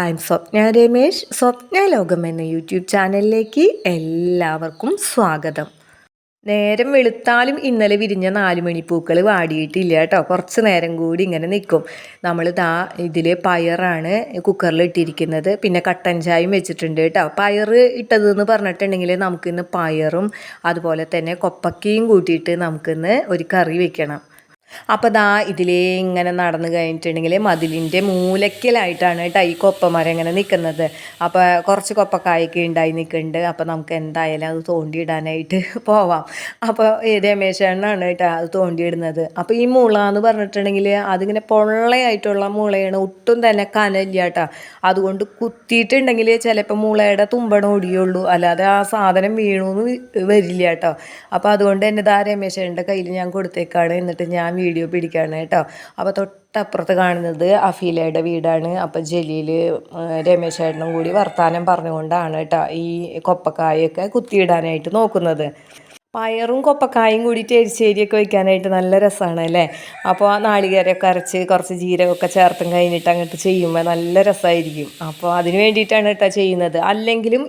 I am Swapna Ramesh Swapna Lokam എന്ന YouTube ചാനലിലേക്ക് എല്ലാവർക്കും സ്വാഗതം. നേരം വെളുത്താലും ഇന്നലെ വിരിഞ്ഞ നാലുമണി പൂക്കൾ വാടിയിട്ടില്ല കേട്ടോ. കുറച്ച് നേരം കൂടി ഇങ്ങനെ നിൽക്കും നമ്മൾ ദാ ഇതിൽ പയറാണ് കുക്കറിൽ ഇട്ടിരിക്കുന്നത്. പിന്നെ കട്ടൻ ചായയും വെച്ചിട്ടുണ്ട് കേട്ടോ. പയർ ഇട്ടതെന്ന് പറഞ്ഞിട്ടുണ്ടെങ്കിൽ നമുക്കിന്ന് പയറും അതുപോലെ തന്നെ കൊപ്പക്കയും കൂട്ടിയിട്ട് നമുക്കിന്ന് ഒരു കറി വെക്കണം. അപ്പോൾ ദാ ഇതിലേ ഇങ്ങനെ നടന്നു കഴിഞ്ഞിട്ടുണ്ടെങ്കിൽ മതിലിന്റെ മൂലക്കലായിട്ടാണ് കേട്ടോ ഈ കൊപ്പമരം ഇങ്ങനെ നിൽക്കുന്നത് അപ്പോൾ കുറച്ച് കൊപ്പക്കായൊക്കെ ഉണ്ടായി നിൽക്കുന്നുണ്ട്. അപ്പോൾ നമുക്ക് എന്തായാലും അത് തോണ്ടിയിടാനായിട്ട് പോവാം. അപ്പോൾ രമേശണ്ണാണ് കേട്ടോ അത് തോണ്ടിയിടുന്നത്. അപ്പോൾ ഈ മുള എന്ന് പറഞ്ഞിട്ടുണ്ടെങ്കിൽ അതിങ്ങനെ പൊള്ളയായിട്ടുള്ള മുളയാണ് ഒട്ടും തന്നെ കനല്ല കേട്ടോ. അതുകൊണ്ട് കുത്തിയിട്ടുണ്ടെങ്കിൽ ചിലപ്പോൾ മുളയുടെ തുമ്പണം ഒടിയുള്ളൂ അല്ലാതെ ആ സാധനം വീണു വരില്ല കേട്ടോ. അപ്പോൾ അതുകൊണ്ട് തന്നെ ദാ രമേശന്റെ കയ്യിൽ ഞാൻ കൊടുത്തേക്കാണ്. എന്നിട്ട് ഞാൻ വീഡിയോ പിടിക്കുകയാണ് കേട്ടോ. അപ്പോൾ തൊട്ടപ്പുറത്ത് കാണുന്നത് അഫീലയുടെ വീടാണ്. അപ്പോൾ ജലീൽ രമേശ് ചേട്ടനും കൂടി വർത്തമാനം പറഞ്ഞുകൊണ്ടാണ് കേട്ടോ ഈ കൊപ്പക്കായൊക്കെ കുത്തിയിടാനായിട്ട് നോക്കുന്നത്. പയറും കൊപ്പക്കായും കൂടിയിട്ട് എരിശ്ശേരിയൊക്കെ വയ്ക്കാനായിട്ട് നല്ല രസമാണ് അല്ലേ? അപ്പോൾ ആ നാളികേരയൊക്കെ അരച്ച് കുറച്ച് ജീരകമൊക്കെ ചേർത്തും കഴിഞ്ഞിട്ട് അങ്ങോട്ട് ചെയ്യുമ്പോൾ നല്ല രസമായിരിക്കും അപ്പോൾ അതിന് വേണ്ടിയിട്ടാണ് കേട്ടോ ചെയ്യുന്നത്. അല്ലെങ്കിലും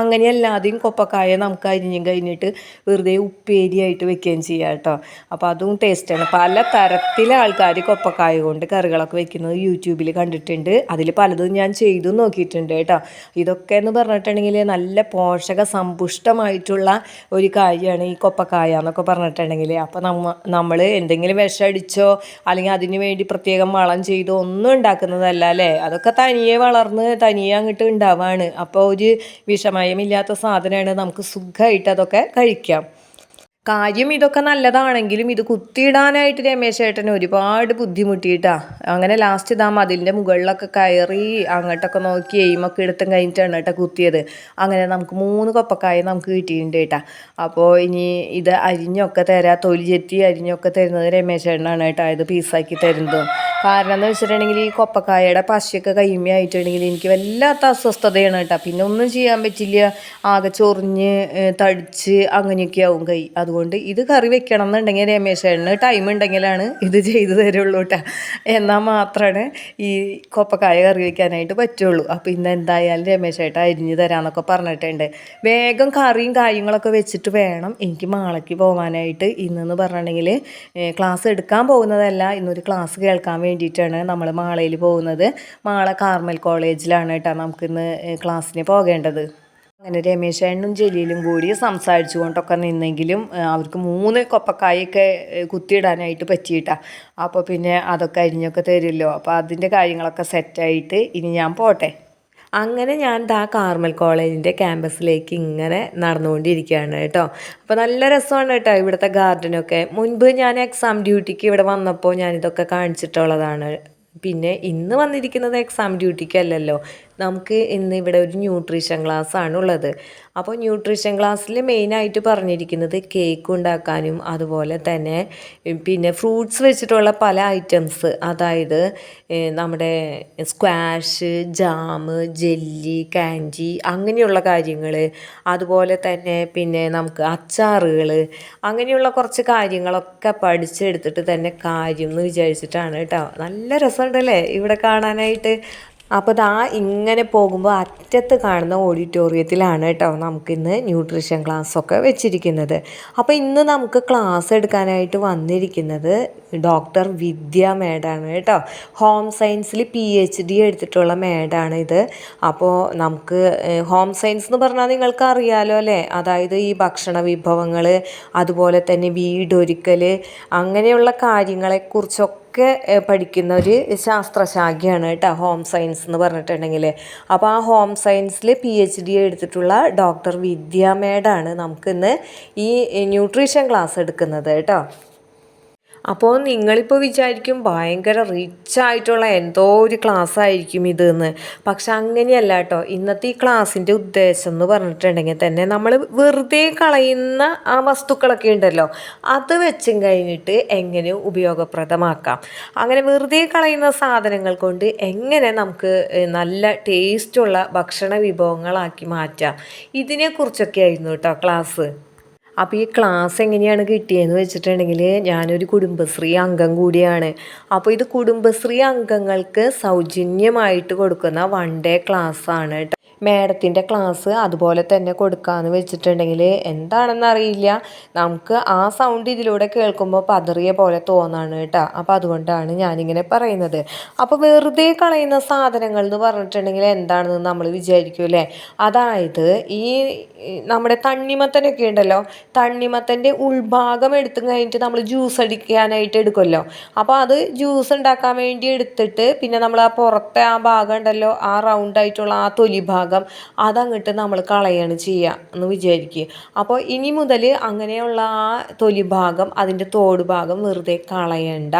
അങ്ങനെയല്ലാതെയും കൊപ്പക്കായ നമുക്ക് അരിഞ്ഞും കഴിഞ്ഞിട്ട് വെറുതെ ഉപ്പേരിയായിട്ട് വെക്കുകയും ചെയ്യാം കേട്ടോ. അപ്പോൾ അതും ടേസ്റ്റാണ് പല തരത്തിലെ ആൾക്കാർ കൊപ്പക്കായ കൊണ്ട് കറികളൊക്കെ വെക്കുന്നത് യൂട്യൂബിൽ കണ്ടിട്ടുണ്ട്. അതിൽ പലതും ഞാൻ ചെയ്തു നോക്കിയിട്ടുണ്ട് കേട്ടോ. ഇതൊക്കെ എന്ന് പറഞ്ഞിട്ടുണ്ടെങ്കിൽ നല്ല പോഷക സമ്പുഷ്ടമായിട്ടുള്ള ഒരു കാര്യമാണ് ഈ കൊപ്പക്കായ എന്നൊക്കെ പറഞ്ഞിട്ടുണ്ടെങ്കിൽ അപ്പോൾ നമ്മ നമ്മൾ എന്തെങ്കിലും വിഷമടിച്ചോ അല്ലെങ്കിൽ അതിന് വേണ്ടി പ്രത്യേകം വളം ചെയ്തോ ഒന്നും ഉണ്ടാക്കുന്നതല്ല അല്ലേ? അതൊക്കെ തനിയെ വളർന്ന് തനിയെ അങ്ങോട്ട് ഉണ്ടാവാണ്. അപ്പോൾ ഒരു വിഷമയമില്ലാത്ത സാധനമാണ് നമുക്ക് സുഖമായിട്ട് അതൊക്കെ കഴിക്കാം. കാര്യം ഇതൊക്കെ നല്ലതാണെങ്കിലും ഇത് കുത്തിയിടാനായിട്ട് രമേശ് ചേട്ടൻ ഒരുപാട് ബുദ്ധിമുട്ടിയിട്ടാ. അങ്ങനെ ലാസ്റ്റ് ഇതാ മതിലിന്റെ മുകളിലൊക്കെ കയറി അങ്ങോട്ടൊക്കെ നോക്കി എയിമൊക്കെ എടുത്തും കഴിഞ്ഞിട്ടാണ് കേട്ടോ കുത്തിയത്. അങ്ങനെ നമുക്ക് മൂന്ന് കൊപ്പക്കായ നമുക്ക് കിട്ടിയിട്ടുണ്ട് കേട്ടാ അപ്പോൾ ഇനി ഇത് അരിഞ്ഞൊക്കെ തരാം തൊലി ചെത്തി അരിഞ്ഞൊക്കെ തരുന്നത് രമേശ് ചേട്ടനാണ് കേട്ടോ ഇത് പീസാക്കി തരുന്നത്. കാരണം എന്ന് വെച്ചിട്ടുണ്ടെങ്കിൽ ഈ കൊപ്പക്കായയുടെ പശയൊക്കെ കൈമയായിട്ടുണ്ടെങ്കിൽ എനിക്ക് വല്ലാത്ത അസ്വസ്ഥതയാണ് കേട്ടോ പിന്നെ ഒന്നും ചെയ്യാൻ പറ്റില്ല. ആകെ ചൊറിഞ്ഞ് തടിച്ച് അങ്ങനെയൊക്കെ ആവും കൈ. അതുകൊണ്ട് ഇത് കറി വെക്കണം എന്നുണ്ടെങ്കിൽ രമേശേട്ടന് ടൈം ഉണ്ടെങ്കിലാണ് ഇത് ചെയ്തു തരുള്ളൂ കേട്ടോ എന്നാൽ മാത്രമാണ് ഈ കൊപ്പക്കായ കറി വെക്കാനായിട്ട് പറ്റുള്ളൂ. അപ്പോൾ ഇന്ന് എന്തായാലും രമേശേട്ട അരിഞ്ഞ് തരാമെന്നൊക്കെ പറഞ്ഞിട്ടുണ്ട്. വേഗം കറിയും കാര്യങ്ങളൊക്കെ വെച്ചിട്ട് വേണം എനിക്ക് മാളയ്ക്ക് പോകാനായിട്ട് ഇന്നെന്ന് പറഞ്ഞിട്ടുണ്ടെങ്കിൽ ക്ലാസ് എടുക്കാൻ പോകുന്നതല്ല ഇന്നൊരു ക്ലാസ് കേൾക്കാൻ വേണ്ടിയിട്ടാണ് നമ്മൾ മാളയിൽ പോകുന്നത്. മാള കാർമൽ കോളേജിലാണ് കേട്ടോ നമുക്കിന്ന് ക്ലാസ്സിന് പോകേണ്ടത്. അങ്ങനെ രമേശേണ്ണും ജലീലും കൂടി സംസാരിച്ചു കൊണ്ടൊക്കെ നിന്നെങ്കിലും അവർക്ക് മൂന്ന് കൊപ്പക്കായൊക്കെ കുത്തിയിടാനായിട്ട് പറ്റിയിട്ടാ. അപ്പോൾ പിന്നെ അതൊക്കെ അരിഞ്ഞൊക്കെ തരുമല്ലോ അപ്പോൾ അതിന്റെ കാര്യങ്ങളൊക്കെ സെറ്റായിട്ട് ഇനി ഞാൻ പോട്ടെ. അങ്ങനെ ഞാൻ ദാ കാർമൽ കോളേജിന്റെ ക്യാമ്പസിലേക്ക് ഇങ്ങനെ നടന്നുകൊണ്ടിരിക്കുകയാണ് കേട്ടോ. അപ്പോൾ നല്ല രസമാണ് കേട്ടോ ഇവിടുത്തെ ഗാർഡനൊക്കെ മുൻപ് ഞാൻ എക്സാം ഡ്യൂട്ടിക്ക് ഇവിടെ വന്നപ്പോൾ ഞാനിതൊക്കെ കാണിച്ചിട്ടുള്ളതാണ്. പിന്നെ ഇന്ന് വന്നിരിക്കുന്നത് എക്സാം ഡ്യൂട്ടിക്കല്ലല്ലോ നമുക്ക് ഇന്ന് ഇവിടെ ഒരു ന്യൂട്രീഷൻ ക്ലാസ് ആണ് ഉള്ളത് അപ്പോൾ ന്യൂട്രീഷൻ ക്ലാസ്സിൽ മെയിനായിട്ട് പറഞ്ഞിരിക്കുന്നത് കേക്ക് ഉണ്ടാക്കാനും അതുപോലെ തന്നെ പിന്നെ ഫ്രൂട്ട്സ് വെച്ചിട്ടുള്ള പല ഐറ്റംസ് അതായത് നമ്മുടെ സ്ക്വാഷ് ജാമ് ജെല്ലി കാൻഡി അങ്ങനെയുള്ള കാര്യങ്ങൾ അതുപോലെ തന്നെ പിന്നെ നമുക്ക് അച്ചാറുകൾ അങ്ങനെയുള്ള കുറച്ച് കാര്യങ്ങളൊക്കെ പഠിച്ചെടുത്തിട്ട് തന്നെ കാര്യം എന്ന് വിചാരിച്ചിട്ടാണ് കേട്ടോ. നല്ല രസമുണ്ടല്ലേ ഇവിടെ കാണാനായിട്ട്? അപ്പോൾ ദാ ഇങ്ങനെ പോകുമ്പോൾ അറ്റത്ത് കാണുന്ന ഓഡിറ്റോറിയത്തിലാണ് കേട്ടോ നമുക്കിന്ന് ന്യൂട്രീഷൻ ക്ലാസ്സൊക്കെ വെച്ചിരിക്കുന്നത്. അപ്പോൾ ഇന്ന് നമുക്ക് ക്ലാസ് എടുക്കാനായിട്ട് വന്നിരിക്കുന്നത് ഡോക്ടർ വിദ്യ മേഡാണ് കേട്ടോ. ഹോം സയൻസിൽ പി എച്ച് ഡി എടുത്തിട്ടുള്ള മേഡാണ് ഇത്. അപ്പോൾ നമുക്ക് ഹോം സയൻസ് എന്ന് പറഞ്ഞാൽ നിങ്ങൾക്ക് അറിയാലോ അല്ലേ? അതായത് ഈ ഭക്ഷണ വിഭവങ്ങൾ അതുപോലെ തന്നെ വീടൊരുക്കൽ അങ്ങനെയുള്ള കാര്യങ്ങളെക്കുറിച്ചൊക്കെ ഒക്കെ പഠിക്കുന്ന ഒരു ശാസ്ത്രശാഖയാണ് കേട്ടോ ഹോം സയൻസ് എന്ന് പറഞ്ഞിട്ടുണ്ടെങ്കിൽ. അപ്പോൾ ആ ഹോം സയൻസിൽ പി എച്ച് ഡി എടുത്തിട്ടുള്ള ഡോക്ടർ വിദ്യാമേഡാണ് നമുക്കിന്ന് ഈ ന്യൂട്രീഷൻ ക്ലാസ് എടുക്കുന്നത് കേട്ടോ. അപ്പോൾ നിങ്ങളിപ്പോൾ വിചാരിക്കും ഭയങ്കര റിച്ച് ആയിട്ടുള്ള എന്തോ ഒരു ക്ലാസ് ആയിരിക്കും ഇത് എന്ന് പക്ഷെ അങ്ങനെയല്ല കേട്ടോ. ഇന്നത്തെ ഈ ക്ലാസ്സിന്റെ ഉദ്ദേശം എന്ന് പറഞ്ഞിട്ടുണ്ടെങ്കിൽ തന്നെ നമ്മൾ വെറുതെ കളയുന്ന ആ വസ്തുക്കളൊക്കെ ഉണ്ടല്ലോ അത് വെച്ചും കഴിഞ്ഞിട്ട് എങ്ങനെ ഉപയോഗപ്രദമാക്കാം? അങ്ങനെ വെറുതെ കളയുന്ന സാധനങ്ങൾ കൊണ്ട് എങ്ങനെ നമുക്ക് നല്ല ടേസ്റ്റുള്ള ഭക്ഷണ വിഭവങ്ങളാക്കി മാറ്റാം? ഇതിനെക്കുറിച്ചൊക്കെ ആയിരുന്നു കേട്ടോ ക്ലാസ് അപ്പോൾ ഈ ക്ലാസ് എങ്ങനെയാണ് കിട്ടിയതെന്ന് വെച്ചിട്ടുണ്ടെങ്കിൽ ഞാനൊരു കുടുംബശ്രീ അംഗം കൂടിയാണ്. അപ്പോൾ ഇത് കുടുംബശ്രീ അംഗങ്ങൾക്ക് സൗജന്യമായിട്ട് കൊടുക്കുന്ന വൺ ഡേ ക്ലാസ്സാണ് മേഡത്തിന്റെ ക്ലാസ് അതുപോലെ തന്നെ കൊടുക്കാമെന്ന് വെച്ചിട്ടുണ്ടെങ്കിൽ എന്താണെന്നറിയില്ല. നമുക്ക് ആ സൗണ്ട് ഇതിലൂടെ കേൾക്കുമ്പോൾ പതറിയ പോലെ തോന്നാണ് കേട്ടോ. അപ്പോൾ അതുകൊണ്ടാണ് ഞാനിങ്ങനെ പറയുന്നത്. അപ്പോൾ വെറുതെ കളയുന്ന സാധനങ്ങൾ എന്ന് പറഞ്ഞിട്ടുണ്ടെങ്കിൽ എന്താണെന്ന് നമ്മൾ വിചാരിക്കും അല്ലേ? അതായത് ഈ നമ്മുടെ തണ്ണിമത്തനൊക്കെ ഉണ്ടല്ലോ. തണ്ണിമത്തന്റെ ഉൾഭാഗം എടുത്തു കഴിഞ്ഞിട്ട് നമ്മൾ ജ്യൂസ് അടിക്കാനായിട്ട് എടുക്കുമല്ലോ. അപ്പോൾ അത് ജ്യൂസ് ഉണ്ടാക്കാൻ വേണ്ടി എടുത്തിട്ട് പിന്നെ നമ്മൾ ആ പുറത്തെ ആ ഭാഗം ഉണ്ടല്ലോ ആ റൗണ്ട് ആയിട്ടുള്ള ആ തൊലി ഭാഗം അതങ്ങോട്ട് നമ്മൾ കളയാണ് ചെയ്യുക എന്ന് വിചാരിക്കുക അപ്പോൾ ഇനി മുതൽ അങ്ങനെയുള്ള ആ തൊലി ഭാഗം അതിന്റെ തോട് ഭാഗം വെറുതെ കളയണ്ട.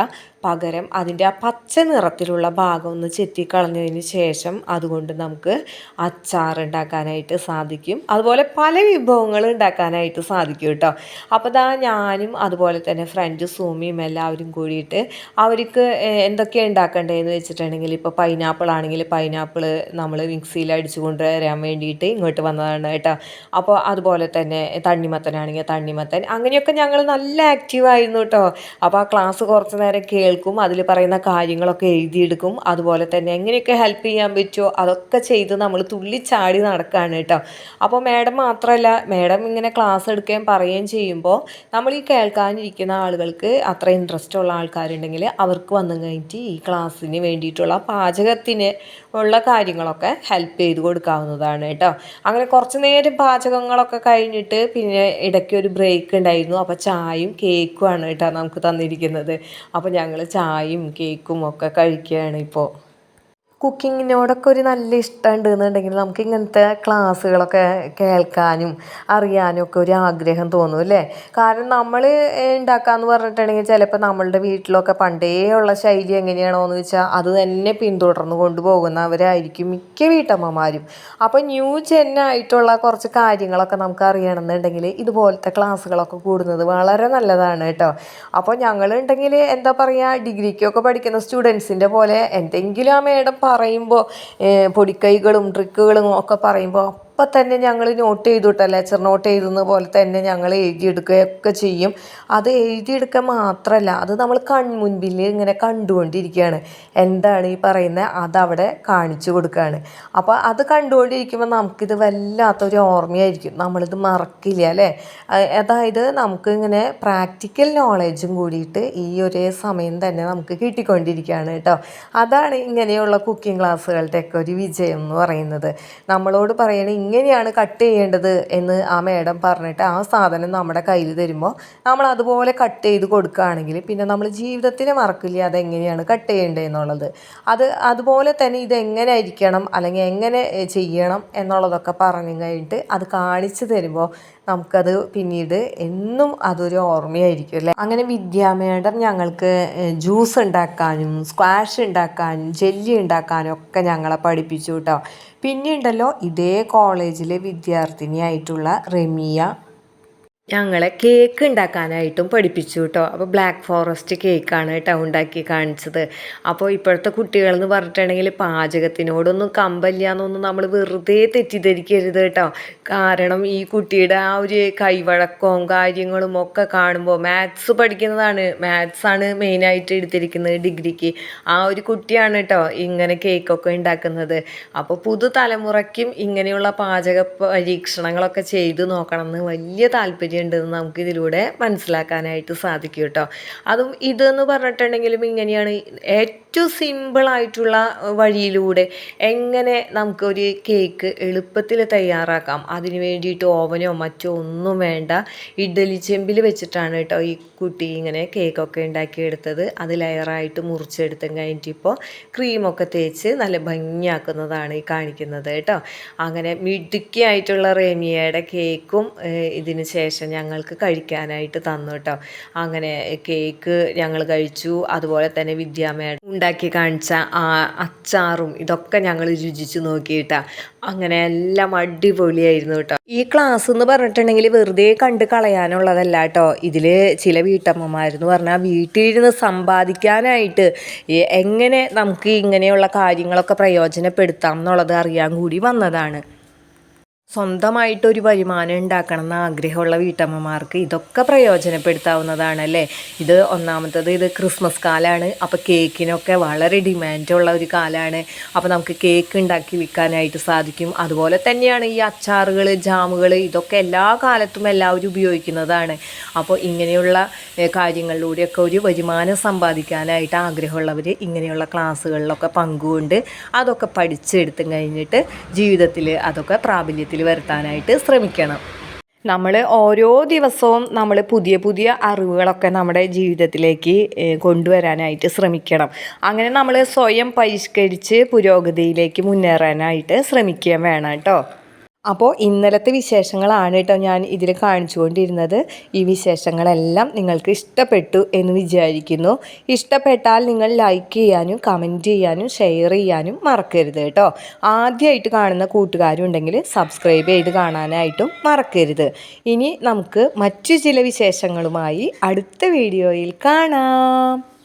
പകരം അതിന്റെ ആ പച്ച നിറത്തിലുള്ള ഭാഗം ഒന്ന് ചെത്തിക്കളഞ്ഞതിന് ശേഷം അതുകൊണ്ട് നമുക്ക് അച്ചാർ ഉണ്ടാക്കാനായിട്ട് സാധിക്കും. അതുപോലെ പല വിഭവങ്ങൾ ഉണ്ടാക്കാനായിട്ട് സാധിക്കും കേട്ടോ. അപ്പോൾ ഇതാ ഞാനും അതുപോലെ തന്നെ ഫ്രണ്ട് സൂമിയും എല്ലാവരും കൂടിയിട്ട് അവർക്ക് എന്തൊക്കെ ഉണ്ടാക്കേണ്ടതെന്ന് വെച്ചിട്ടുണ്ടെങ്കിൽ ഇപ്പോൾ പൈനാപ്പിൾ ആണെങ്കിൽ പൈനാപ്പിൾ നമ്മൾ മിക്സിയിൽ അടിച്ചു കൊണ്ടുവരാൻ വേണ്ടിയിട്ട് ഇങ്ങോട്ട് വന്നതാണ് കേട്ടോ. അപ്പോൾ അതുപോലെ തന്നെ തണ്ണിമത്തനാണെങ്കിൽ തണ്ണിമത്തൻ അങ്ങനെയൊക്കെ ഞങ്ങൾ നല്ല ആക്റ്റീവ് ആയിരുന്നു കേട്ടോ. അപ്പോൾ ആ ക്ലാസ് കുറച്ച് നേരം കേൾക്കും അതിൽ പറയുന്ന കാര്യങ്ങളൊക്കെ എഴുതിയെടുക്കും. അതുപോലെ തന്നെ എങ്ങനെയൊക്കെ ഹെൽപ്പ് ചെയ്യാൻ പറ്റുമോ അതൊക്കെ ചെയ്ത് നമ്മൾ തുള്ളിച്ചാടി നടക്കുകയാണ് കേട്ടോ. അപ്പോൾ മാഡം മാത്രമല്ല മാഡം ഇങ്ങനെ ക്ലാസ് എടുക്കുകയും പറയുകയും ചെയ്യുമ്പോൾ നമ്മൾ ഈ കേൾക്കാനിരിക്കുന്ന ആളുകൾക്ക് അത്ര ഇൻട്രസ്റ്റ് ഉള്ള ആൾക്കാരുണ്ടെങ്കിൽ അവർക്ക് വന്നു കഴിഞ്ഞിട്ട് ഈ ക്ലാസ്സിന് വേണ്ടിയിട്ടുള്ള പാചകത്തിന് ഉള്ള കാര്യങ്ങളൊക്കെ ഹെൽപ്പ് ചെയ്ത് കൊടുക്കാവുന്നതാണ് കേട്ടോ. അങ്ങനെ കുറച്ച് നേരം പാചകങ്ങളൊക്കെ കഴിഞ്ഞിട്ട് പിന്നെ ഇടയ്ക്ക് ഒരു ബ്രേക്ക് ഉണ്ടായിരുന്നു. അപ്പോൾ ചായയും കേക്കുമാണ് കേട്ടോ നമുക്ക് തന്നിരിക്കുന്നത്. അപ്പോൾ ഞങ്ങൾ ചായയും കേക്കും ഒക്കെ കഴിക്കുകയാണ് ഇപ്പോൾ കുക്കിങ്ങിനോടൊക്കെ ഒരു നല്ല ഇഷ്ടമുണ്ട് എന്നുണ്ടെങ്കിൽ നമുക്ക് ഇങ്ങനത്തെ ക്ലാസ്സുകളൊക്കെ കേൾക്കാനും അറിയാനും ഒക്കെ ഒരു ആഗ്രഹം തോന്നും അല്ലേ? കാരണം നമ്മൾ ഉണ്ടാക്കാന്ന് പറഞ്ഞിട്ടുണ്ടെങ്കിൽ ചിലപ്പോൾ നമ്മളുടെ വീട്ടിലൊക്കെ പണ്ടേ ഉള്ള ശൈലി എങ്ങനെയാണോ എന്ന് വെച്ചാൽ അത് തന്നെ പിന്തുടർന്ന് കൊണ്ടുപോകുന്നവരായിരിക്കും മിക്ക വീട്ടമ്മമാരും. അപ്പോൾ ന്യൂ ജെൻ ആയിട്ടുള്ള കുറച്ച് കാര്യങ്ങളൊക്കെ നമുക്ക് അറിയണമെന്നുണ്ടെങ്കിൽ ഇതുപോലത്തെ ക്ലാസ്സുകളൊക്കെ കൂടുന്നത് വളരെ നല്ലതാണ് കേട്ടോ. അപ്പോൾ ഞങ്ങളുണ്ടെങ്കിൽ എന്താ പറയുക ഡിഗ്രിക്കൊക്കെ പഠിക്കുന്ന സ്റ്റുഡൻസിന്റെ പോലെ എന്തെങ്കിലും ആ മേഡം പറയുമ്പോൾ പൊടിക്കൈകളും ട്രിക്കുകളും ഒക്കെ പറയുമ്പോൾ അപ്പം തന്നെ ഞങ്ങൾ നോട്ട് ചെയ്തിട്ട് ലെക്ചർ നോട്ട് ചെയ്തെന്ന് പോലെ തന്നെ ഞങ്ങൾ എഴുതിയെടുക്കുകയൊക്കെ ചെയ്യും. അത് എഴുതിയെടുക്കുക മാത്രമല്ല അത് നമ്മൾ കൺമുൻപിൽ ഇങ്ങനെ കണ്ടുകൊണ്ടിരിക്കുകയാണ്. എന്താണ് ഈ പറയുന്നത് അതവിടെ കാണിച്ചു കൊടുക്കുകയാണ്. അപ്പോൾ അത് കണ്ടുകൊണ്ടിരിക്കുമ്പോൾ നമുക്കിത് വല്ലാത്തൊരു ഓർമ്മയായിരിക്കും. നമ്മളിത് മറക്കില്ല അല്ലേ? അതായത് നമുക്ക് ഇങ്ങനെ പ്രാക്ടിക്കൽ നോളേജും കൂടിയിട്ട് ഈ ഒരേ സമയം തന്നെ നമുക്ക് കിട്ടിക്കൊണ്ടിരിക്കുകയാണ് കേട്ടോ. അതാണ് ഇങ്ങനെയുള്ള കുക്കിംഗ് ക്ലാസ്സുകളുടെയൊക്കെ ഒരു വിജയം എന്ന് പറയുന്നത്. നമ്മളോട് പറയണ ഇങ്ങനെയാണ് കട്ട് ചെയ്യേണ്ടത് എന്ന് ആ മേഡം പറഞ്ഞിട്ട് ആ സാധനം നമ്മുടെ കയ്യിൽ തരുമ്പോൾ നമ്മൾ അതുപോലെ കട്ട് ചെയ്ത് കൊടുക്കുകയാണെങ്കിൽ പിന്നെ നമ്മൾ ജീവിതത്തിന് മറക്കില്ല അതെങ്ങനെയാണ് കട്ട് ചെയ്യേണ്ടതെന്നുള്ളത് അത് അതുപോലെ തന്നെ ഇത് എങ്ങനെ ആയിരിക്കണം അല്ലെങ്കിൽ എങ്ങനെ ചെയ്യണം എന്നുള്ളതൊക്കെ പറഞ്ഞു കഴിഞ്ഞിട്ട് അത് കാണിച്ചു തരുമ്പോൾ നമുക്കത് പിന്നീട് എന്നും അതൊരു ഓർമ്മയായിരിക്കും അല്ലേ? അങ്ങനെ വിദ്യാമേഡം ഞങ്ങൾക്ക് ജ്യൂസ് ഉണ്ടാക്കാനും സ്ക്വാഷ് ഉണ്ടാക്കാനും ജെല്ലി ഉണ്ടാക്കാനും ഒക്കെ ഞങ്ങളെ പഠിപ്പിച്ചു കേട്ടോ. പിന്നെ ഉണ്ടല്ലോ ഇതേ കോളേജിലെ വിദ്യാർത്ഥിനിയായിട്ടുള്ള റെമിയ. ഞങ്ങളെ കേക്ക് ഉണ്ടാക്കാനായിട്ടും പഠിപ്പിച്ചു കേട്ടോ അപ്പോൾ ബ്ലാക്ക് ഫോറസ്റ്റ് കേക്കാണ് കേട്ടോ ഉണ്ടാക്കി കാണിച്ചത്. അപ്പോൾ ഇപ്പോഴത്തെ കുട്ടികളെന്ന് പറഞ്ഞിട്ടുണ്ടെങ്കിൽ പാചകത്തിനോടൊന്നും കമ്പല്ല എന്നൊന്നും നമ്മൾ വെറുതെ തെറ്റിദ്ധരിക്കരുത് കേട്ടോ കാരണം ഈ കുട്ടിയുടെ ആ ഒരു കൈവഴക്കവും കാര്യങ്ങളും ഒക്കെ കാണുമ്പോൾ മാത്സ് പഠിക്കുന്നതാണ്. മാത്സാണ് മെയിനായിട്ട് എടുത്തിരിക്കുന്നത് ഡിഗ്രിക്ക്. ആ ഒരു കുട്ടിയാണ് കേട്ടോ ഇങ്ങനെ കേക്കൊക്കെ ഉണ്ടാക്കുന്നത്. അപ്പോൾ പുതുതലമുറയ്ക്കും ഇങ്ങനെയുള്ള പാചക പരീക്ഷണങ്ങളൊക്കെ ചെയ്തു നോക്കണം എന്ന് വലിയ താല്പര്യം ഉണ്ടെന്ന് നമുക്ക് ഇതിലൂടെ മനസ്സിലാക്കാനായിട്ട് സാധിക്കും കേട്ടോ. അതും ഇതെന്ന് പറഞ്ഞിട്ടുണ്ടെങ്കിലും ഇങ്ങനെയാണ് ഏറ്റവും സിമ്പിളായിട്ടുള്ള വഴിയിലൂടെ എങ്ങനെ നമുക്കൊരു കേക്ക് എളുപ്പത്തിൽ തയ്യാറാക്കാം. അതിന് വേണ്ടിയിട്ട് ഓവനോ മറ്റോ ഒന്നും വേണ്ട. ഇഡ്ഡലി ചെമ്പിൽ വെച്ചിട്ടാണ് കേട്ടോ ഈ കുട്ടി ഇങ്ങനെ കേക്കൊക്കെ ഉണ്ടാക്കിയെടുത്തത്. അത് ലെയറായിട്ട് മുറിച്ചെടുത്തും കഴിഞ്ഞിട്ട് ഇപ്പോൾ ക്രീമൊക്കെ തേച്ച് നല്ല ഭംഗിയാക്കുന്നതാണ് ഈ കാണിക്കുന്നത് കേട്ടോ അങ്ങനെ മിടുക്കിയായിട്ടുള്ള റേമിയയുടെ കേക്കും ഇതിന് ശേഷം ഞങ്ങൾക്ക് കഴിക്കാനായിട്ട് തന്നു കേട്ടോ അങ്ങനെ കേക്ക് ഞങ്ങൾ കഴിച്ചു. അതുപോലെ തന്നെ വിദ്യാമേടം ഉണ്ടാക്കി കാണിച്ച ആ അച്ചാറും ഇതൊക്കെ ഞങ്ങൾ രുചിച്ച് നോക്കിയിട്ടാണ് അങ്ങനെ എല്ലാം അടിപൊളിയായിരുന്നു കേട്ടോ ഈ ക്ലാസ് എന്ന് പറഞ്ഞിട്ടുണ്ടെങ്കിൽ വെറുതെ കണ്ട് കളയാനുള്ളതല്ല കേട്ടോ ഇതിൽ ചില വീട്ടമ്മമാരെന്ന് പറഞ്ഞാൽ വീട്ടിലിരുന്ന് സമ്പാദിക്കാനായിട്ട് എങ്ങനെ നമുക്ക് ഇങ്ങനെയുള്ള കാര്യങ്ങളൊക്കെ പ്രയോജനപ്പെടുത്താം എന്നുള്ളത് അറിയാൻ കൂടി വന്നതാണ്. സ്വന്തമായിട്ടൊരു വരുമാനം ഉണ്ടാക്കണം എന്ന് ആഗ്രഹമുള്ള വീട്ടമ്മമാർക്ക് ഇതൊക്കെ പ്രയോജനപ്പെടുത്താവുന്നതാണ് അല്ലേ ഇത് ഒന്നാമത്തത് ഇത് ക്രിസ്മസ് കാലമാണ് അപ്പോൾ കേക്കിനൊക്കെ വളരെ ഡിമാൻഡുള്ള ഒരു കാലമാണ് അപ്പോൾ നമുക്ക് കേക്ക് ഉണ്ടാക്കി വിൽക്കാനായിട്ട് സാധിക്കും. അതുപോലെ തന്നെയാണ് ഈ അച്ചാറുകൾ ജാമുകൾ ഇതൊക്കെ എല്ലാ കാലത്തും എല്ലാവരും ഉപയോഗിക്കുന്നതാണ്. അപ്പോൾ ഇങ്ങനെയുള്ള കാര്യങ്ങളിലൂടെയൊക്കെ ഒരു വരുമാനം സമ്പാദിക്കാനായിട്ട് ആഗ്രഹമുള്ളവർ ഇങ്ങനെയുള്ള ക്ലാസ്സുകളിലൊക്കെ പങ്കുകൊണ്ട് അതൊക്കെ പഠിച്ചെടുത്തും കഴിഞ്ഞിട്ട് ജീവിതത്തിൽ അതൊക്കെ പ്രാബല്യത്തിൽ വരുത്താനായിട്ട് ശ്രമിക്കണം. നമ്മൾ ഓരോ ദിവസവും നമ്മൾ പുതിയ പുതിയ അറിവുകളൊക്കെ നമ്മുടെ ജീവിതത്തിലേക്ക് കൊണ്ടുവരാനായിട്ട് ശ്രമിക്കണം. അങ്ങനെ നമ്മൾ സ്വയം പരിഷ്കരിച്ച് പുരോഗതിയിലേക്ക് മുന്നേറാനായിട്ട് ശ്രമിക്കുകയും വേണം കേട്ടോ. അപ്പോൾ ഇന്നലത്തെ വിശേഷങ്ങളാണ് കേട്ടോ ഞാൻ ഇതിൽ കാണിച്ചുകൊണ്ടിരുന്നത്. ഈ വിശേഷങ്ങളെല്ലാം നിങ്ങൾക്ക് ഇഷ്ടപ്പെട്ടു എന്ന് വിചാരിക്കുന്നു. ഇഷ്ടപ്പെട്ടാൽ നിങ്ങൾ ലൈക്ക് ചെയ്യാനും കമന്റ് ചെയ്യാനും ഷെയർ ചെയ്യാനും മറക്കരുത് കേട്ടോ. ആദ്യമായിട്ട് കാണുന്ന കൂട്ടുകാരുണ്ടെങ്കിൽ സബ്സ്ക്രൈബ് ചെയ്ത് കാണാനായിട്ടും മറക്കരുത്. ഇനി നമുക്ക് മറ്റു ചില വിശേഷങ്ങളുമായി അടുത്ത വീഡിയോയിൽ കാണാം.